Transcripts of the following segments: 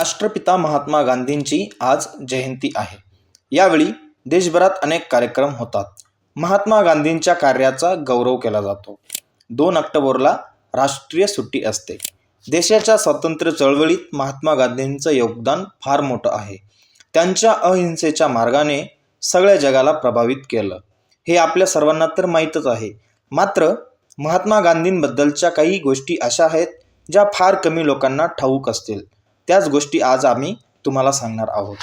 राष्ट्रपिता महात्मा गांधींची आज जयंती आहे. यावेळी देशभरात अनेक कार्यक्रम होतात. महात्मा गांधींच्या कार्याचा गौरव केला जातो. दोन ऑक्टोबरला राष्ट्रीय सुट्टी असते. देशाच्या स्वातंत्र्य चळवळीत महात्मा गांधींचं योगदान फार मोठं आहे. त्यांच्या अहिंसेच्या मार्गाने सगळ्या जगाला प्रभावित केलं. हे आपल्या सर्वांना तर माहीतच आहे. मात्र महात्मा गांधींबद्दलच्या काही गोष्टी अशा आहेत ज्या फार कमी लोकांना ठाऊक असतील. त्याच गोष्टी आज आम्ही तुम्हाला सांगणार आहोत. दोन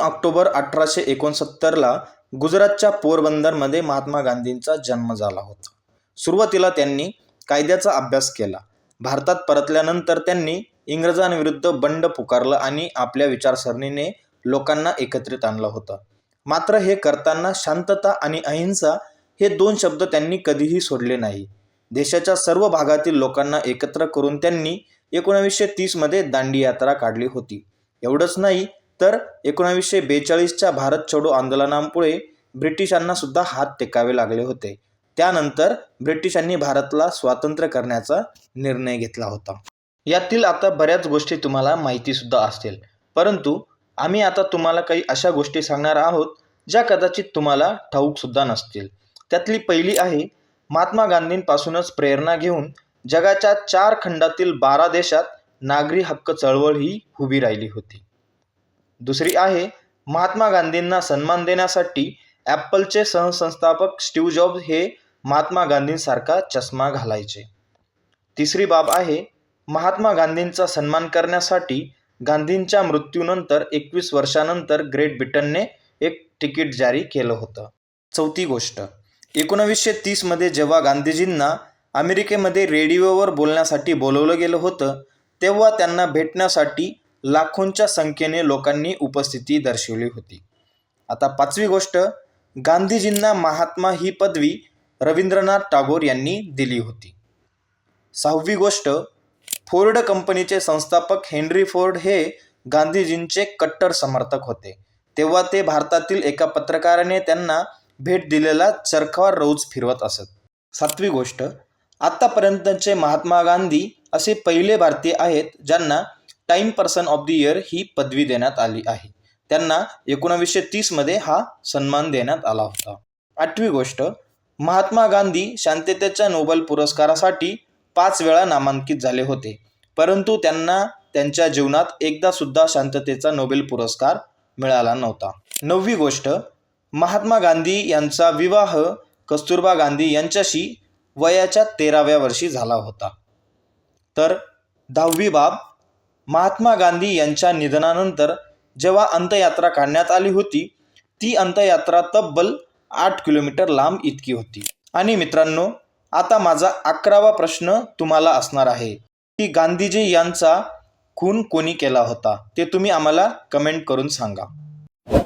ऑक्टोबर अठराशे एकोणसत्तरला गुजरातच्या पोरबंदरमध्ये महात्मा गांधींचा जन्म झाला होता. सुरुवातीला त्यांनी कायद्याचा अभ्यास केला. भारतात परतल्यानंतर त्यांनी इंग्रजांविरुद्ध बंड पुकारलं आणि आपल्या विचारसरणीने लोकांना एकत्रित आणलं होता. मात्र हे करताना शांतता आणि अहिंसा हे दोन शब्द त्यांनी कधीही सोडले नाही. देशाच्या सर्व भागातील लोकांना एकत्र करून त्यांनी एकोणावीसशे तीसमध्ये दांडी यात्रा काढली होती. एवढंच नाही तर एकोणावीसशे बेचाळीसच्या भारत छोडो आंदोलनामुळे ब्रिटिशांना सुद्धा हात टेकावे लागले होते. त्यानंतर ब्रिटिशांनी भारतला स्वातंत्र्य करण्याचा निर्णय घेतला होता. यातील आता बऱ्याच गोष्टी तुम्हाला माहितीसुद्धा असतील. परंतु आम्ही आता तुम्हाला काही अशा गोष्टी सांगणार आहोत ज्या कदाचित तुम्हाला ठाऊकसुद्धा नसतील. त्यातली पहिली आहे महात्मा गांधींपासूनच प्रेरणा घेऊन जगाच्या चार खंडातील बारा देशात नागरी हक्क चळवळ ही उभी राहिली होती. दुसरी आहे महात्मा गांधींना सन्मान देण्यासाठी ॲपलचे सहसंस्थापक स्टीव जॉब्स हे महात्मा गांधींसारखा चष्मा घालायचे. तिसरी बाब आहे महात्मा गांधींचा सन्मान करण्यासाठी गांधींच्या मृत्यूनंतर एकवीस वर्षानंतर ग्रेट ब्रिटनने एक तिकीट जारी केलं होतं. चौथी गोष्ट एकोणावीसशे तीसमध्ये जेव्हा गांधीजींना अमेरिकेमध्ये रेडिओवर बोलण्यासाठी बोलवलं गेलं होतं तेव्हा त्यांना भेटण्यासाठी लाखोंच्या संख्येने लोकांनी उपस्थिती दर्शवली होती. आता पाचवी गोष्ट गांधीजींना महात्मा ही पदवी रवींद्रनाथ टागोर यांनी दिली होती. सहावी गोष्ट फोर्ड कंपनीचे संस्थापक हेनरी फोर्ड हे गांधीजींचे कट्टर समर्थक होते. तेव्हा ते भारतातील एका पत्रकाराने त्यांना भेट दिलेला चरखावर रोज फिरवत असत. सातवी गोष्ट आत्तापर्यंतचे महात्मा गांधी असे पहिले भारतीय आहेत ज्यांना time person of the year ही पदवी देण्यात आली आहे. त्यांना एकोणावीसशे तीसमध्ये हा सन्मान देण्यात आला होता. आठवी गोष्ट महात्मा गांधी शांततेच्या नोबेल पुरस्कारासाठी पाच वेळा नामांकित झाले होते. परंतु त्यांना त्यांच्या जीवनात एकदा सुद्धा शांततेचा नोबेल पुरस्कार मिळाला नव्हता. नववी गोष्ट महात्मा गांधी यांचा विवाह कस्तुरबा गांधी यांच्याशी वयाच्या तेराव्या वर्षी झाला होता. तर दहावी बाब महात्मा गांधी यांच्या निधनानंतर जेव्हा अंतयात्रा काढण्यात आली होती ती अंतयात्रा तब्बल आठ किलोमीटर लांब इतकी होती. आणि मित्रांनो आता माझा अकरावा प्रश्न तुम्हाला असणार आहे. की गांधीजी यांचा खून कोणी केला होता? ते तुम्ही आम्हाला कमेंट करून सांगा.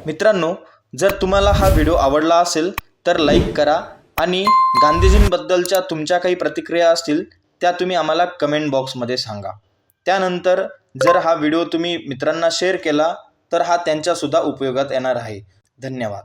मित्रांनो जर तुम्हाला हा व्हिडिओ आवडला असेल तर लाईक करा आणि गांधीजींबद्दलच्या तुमच्या काही प्रतिक्रिया असतील त्या तुम्ही आम्हाला कमेंट बॉक्समध्ये सांगा. त्यानंतर जर हा व्हिडिओ तुम्ही मित्रांना शेअर केला तर हा त्यांच्यासुद्धा उपयोगात येणार आहे. धन्यवाद.